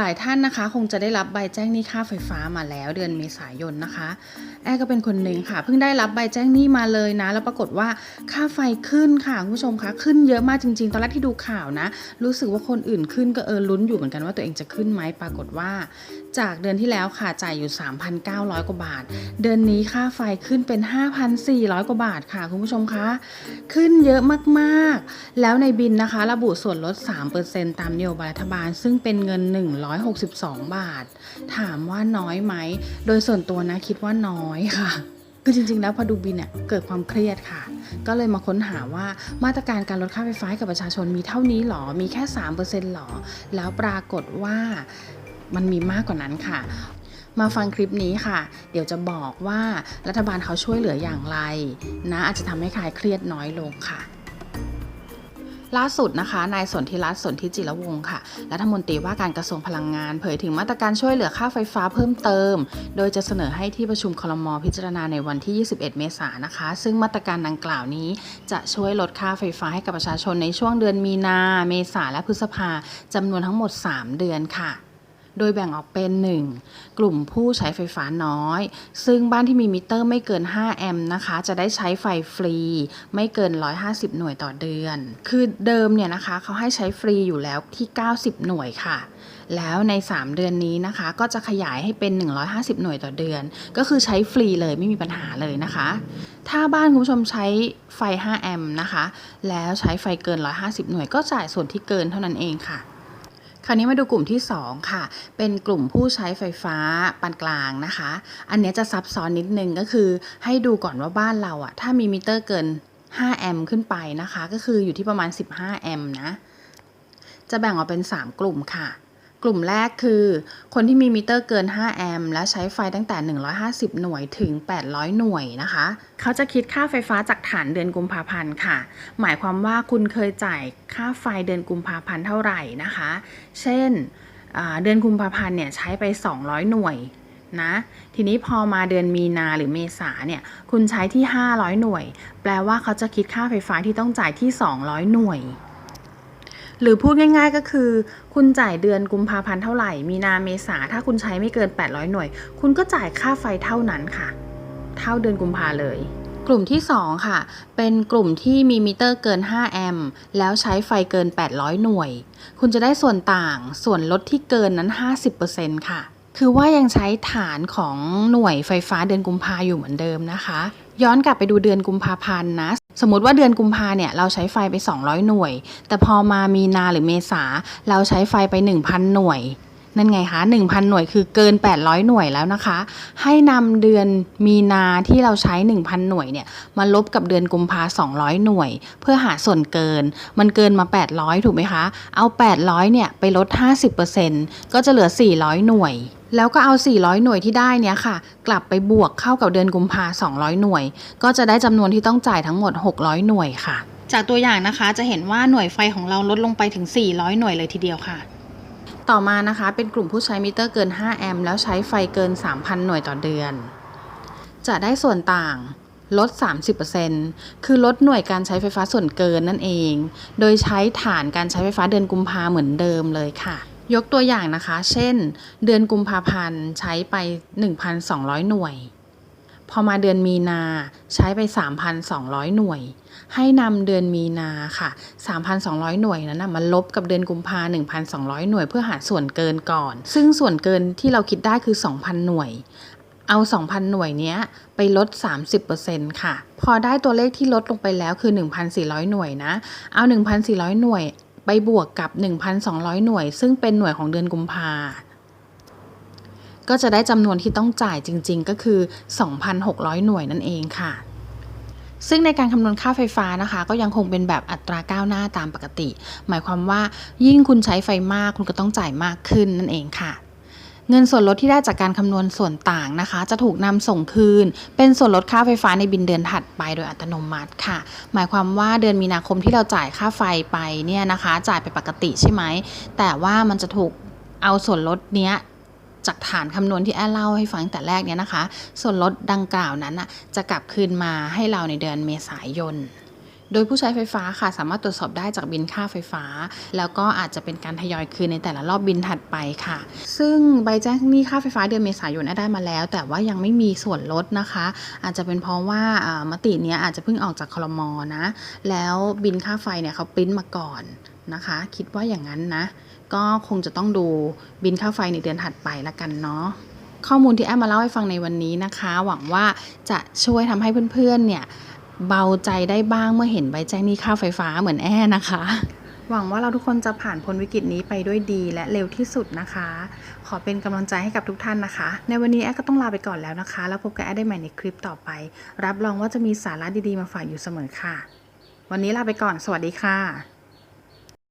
หลายท่านนะคะคงจะได้รับใบแจ้งหนี้ค่าไฟฟ้ามาแล้วเดือนเมษายนนะคะ แอร์ก็เป็นคนหนึ่งค่ะ เพิ่งได้รับใบแจ้งหนี้มาเลยนะ แล้วปรากฏว่าค่าไฟขึ้นค่ะคุณผู้ชมคะขึ้นเยอะมากจริง ๆ ตอนแรกที่ดูข่าวนะ รู้สึกว่าคนอื่นขึ้นก็เออลุ้นอยู่เหมือนกันว่าตัวเองจะขึ้นไหมปรากฏว่า จากเดือนที่แล้วค่ะจ่ายอยู่ 3,900 กว่าบาท เดือนนี้ค่าไฟขึ้นเป็น 5,400 กว่าบาทค่ะคุณผู้ชมคะ ขึ้นเยอะมากๆ แล้วในบินนะคะ ระบุส่วนลด 3%ตามนโยบายรัฐบาล ซึ่งเป็นเงิน162 บาท ถามว่าน้อยไหม โดยส่วนตัวนะคิดว่าน้อยค่ะคือจริง ๆ แล้วพอดูบินเนี่ยเกิดความเครียดค่ะ ก็เลยมาค้นหาว่ามาตรการการลดค่าไฟฟ้าให้กับประชาชนมีเท่านี้หรอ มีแค่3%หรอ แล้วปรากฏว่ามันมีมากกว่านั้นค่ะ มาฟังคลิปนี้ค่ะ เดี๋ยวจะบอกว่ารัฐบาลเขาช่วยเหลืออย่างไร นะอาจจะทำให้คลายเครียดน้อยลงค่ะ ล่าสุดนะคะ นายสนธิรัตน์สนธิจิรวงศ์ค่ะ รัฐมนตรีว่าการกระทรวงพลังงาน เผยถึงมาตรการช่วยเหลือค่าไฟฟ้าเพิ่มเติม โดยจะเสนอให้ที่ประชุมคลมพิจารณาในวันที่ 21 เมษายนนะคะ ซึ่งมาตรการดังกล่าวนี้ จะช่วยลดค่าไฟฟ้าให้กับประชาชนในช่วงเดือนมีนา เมษาและพฤษภาจำนวนทั้งหมด 3 เดือนค่ะ โดยแบ่งออกเป็น 1. กลุ่มผู้ใช้ไฟฟ้าน้อย ซึ่งบ้านที่มีมิเตอร์ไม่เกิน 5 แอมป์นะคะ จะได้ใช้ไฟฟรี ไม่เกิน 150 หน่วยต่อเดือน คือเดิมเนี่ยนะคะเขาให้ใช้ฟรีอยู่แล้วที่ 90 หน่วยค่ะ แล้วใน 3 เดือนนี้นะคะ ก็จะขยายให้เป็น 150 หน่วยต่อเดือน ก็คือใช้ฟรีเลยไม่มีปัญหาเลยนะคะ ถ้าบ้านคุณผู้ชมใช้ไฟ 5 แอมป์นะคะ แล้วใช้ไฟเกิน 150 หน่วยก็จ่ายส่วนที่เกินเท่านั้นเองค่ะ คราวนี้มาดูกลุ่มที่ 2 ค่ะ เป็นกลุ่มผู้ใช้ไฟฟ้าปานกลางนะคะ อันนี้จะซับซ้อนนิดนึงก็คือ ให้ดูก่อนว่าบ้านเราอะถ้ามีมิเตอร์เกิน 5 แอมป์ขึ้นไปนะคะ ก็คืออยู่ที่ประมาณ 15 แอมป์นะ จะแบ่งออกเป็น 3 กลุ่มค่ะ กลุ่มแรกคือ คนที่มีมิเตอร์เกิน 5 แอมป์และใช้ไฟตั้งแต่ 150 หน่วยถึง 800 หน่วยนะคะ เขาจะคิดค่าไฟฟ้าจากฐานเดือนกุมภาพันธ์ค่ะ หมายความว่าคุณเคยจ่ายค่าไฟเดือนกุมภาพันธ์เท่าไหร่นะคะ เช่นเดือนกุมภาพันธ์เนี่ยใช้ไป 200 หน่วยนะทีนี้พอมาเดือนมีนาหรือเมษาเนี่ยคุณใช้ที่ 500 หน่วย แปลว่าเขาจะคิดค่าไฟฟ้าที่ต้องจ่ายที่ 200 หน่วย หรือพูดง่ายๆก็คือ คุณจ่ายเดือนกุมภาพันธ์เท่าไหร่ มีนาเมษาถ้าคุณใช้ไม่เกิน 800 หน่วย คุณก็จ่ายค่าไฟเท่านั้นค่ะ เท่าเดือนกุมภาเลย กลุ่มที่ 2 ค่ะ เป็นกลุ่มที่มีมิเตอร์เกิน 5 แอมป์แล้วใช้ไฟเกิน 800 หน่วย คุณจะได้ส่วนต่างส่วนลดที่เกินนั้น 50%ค่ะ คือว่ายังใช้ฐานของหน่วยไฟฟ้าเดือนกุมภาอยู่เหมือนเดิมนะคะ ย้อนกลับไปดูเดือนกุมภาพันธ์นะ สมมติว่าเดือนกุมภาเนี่ยเราใช้ไฟไป 200 หน่วย แต่พอมามีนาหรือเมษาเราใช้ไฟไป 1,000 หน่วย นั่นไงคะ 1,000 หน่วยคือเกิน 800 หน่วยแล้วนะคะ ให้นำเดือนมีนาที่เราใช้ 1,000 หน่วยเนี่ยมาลบกับเดือนกุมภา200 หน่วย เพื่อหาส่วนเกิน มันเกินมา 800 ถูกไหมคะ เอา 800 เนี่ยไปลด 50%ก็จะเหลือ 400 หน่วย แล้วก็เอา 400 หน่วยที่ได้เนี่ยค่ะ กลับไปบวกเข้ากับเดือนกุมภา200 หน่วย ก็จะได้จำนวนที่ต้องจ่ายทั้งหมด 600 หน่วยค่ะ จากตัวอย่างนะคะจะเห็นว่าหน่วยไฟของเราลดลงไปถึง 400 หน่วยเลยทีเดียวค่ะต่อมานะคะเป็นกลุ่มผู้ใช้มิเตอร์เกิน 5 แอมป์แล้วใช้ไฟเกิน 3,000 หน่วยต่อเดือน จะได้ส่วนต่างลด 30%คือลดหน่วยการใช้ไฟฟ้าส่วนเกินนั่นเอง โดยใช้ฐานการใช้ไฟฟ้าเดือนกุมภาเหมือนเดิมเลยค่ะ ยกตัวอย่างนะคะ เช่น เดือนกุมภาพันธ์ใช้ไป 1,200 หน่วย พอมาเดือนมีนาใช้ไป 3,200 หน่วย ให้นำเดือนมีนาค่ะ 3,200 หน่วยนั้นนะมาลบกับเดือนกุมภา1,200 หน่วย เพื่อหาส่วนเกินก่อน ซึ่งส่วนเกินที่เราคิดได้คือ 2,000 หน่วย เอา 2,000 หน่วยเนี้ยไปลด 30%ค่ะ พอได้ตัวเลขที่ลดลงไปแล้วคือ 1,400 หน่วยนะ เอา 1,400 หน่วย ไปบวกกับ 1,200 หน่วย ซึ่งเป็นหน่วยของเดือนกุมภาก็จะได้จำนวนที่ต้องจ่ายจริง ๆ ก็คือ 2,600 หน่วยนั่นเองค่ะ ซึ่งในการคำนวณค่าไฟฟ้านะคะ ก็ยังคงเป็นแบบอัตราก้าวหน้าตามปกติ หมายความว่ายิ่งคุณใช้ไฟมากคุณก็ต้องจ่ายมากขึ้นนั่นเองค่ะ เงินส่วนลดที่ได้จากการคำนวณส่วนต่างนะคะ จะถูกนำส่งคืน เป็นส่วนลดค่าไฟฟ้าในบินเดือนถัดไปโดยอัตโนมัติค่ะ หมายความว่าเดือนมีนาคมที่เราจ่ายค่าไฟไปเนี่ยนะคะ จ่ายไปปกติใช่ไหม แต่ว่ามันจะถูกเอาส่วนลดเนี้ยจากฐานคำนวณที่แอดเล่าให้ฟังแต่แรกเนี่ยนะคะ ส่วนลดดังกล่าวนั้นะจะกลับคืนมาให้เราในเดือนเมษายน โดยผู้ใช้ไฟฟ้าค่ะ สามารถตรวจสอบได้จากบินค่าไฟฟ้า แล้วก็อาจจะเป็นการทยอยคืนในแต่ละรอบบินถัดไปค่ะ ซึ่งใบแจ้งหนี้ค่าไฟฟ้าเดือนเมษายนได้มาแล้ว แต่ว่ายังไม่มีส่วนลดนะคะ อาจจะเป็นเพราะว่ามติเนี้ยอาจจะเพิ่งออกจากคลมอนะ แล้วบินค่าไฟเนี่ยเขาปริ้นมาก่อนนะคะ คิดว่าอย่างนั้นนะ ก็คงจะต้องดูบินค่าไฟในเดือนถัดไปละกันเนาะข้อมูลที่แอมมาเล่าให้ฟังในวันนี้นะคะ หวังว่าจะช่วยทำให้เพื่อนๆเนี่ย เบาใจได้บ้างเมื่อเห็นใบแจ้งหนี้ค่าไฟฟ้าเหมือนแอนะคะ หวังว่าเราทุกคนจะผ่านพ้นวิกฤตนี้ไปด้วยดีและเร็วที่สุดนะคะ ขอเป็นกำลังใจให้กับทุกท่านนะคะ ในวันนี้แอดก็ต้องลาไปก่อนแล้วนะคะ แล้วพบกับแอดได้ใหม่ในคลิปต่อไป รับรองว่าจะมีสาระดีๆมาฝากอยู่เสมอค่ะ วันนี้ลาไปก่อน สวัสดีค่ะ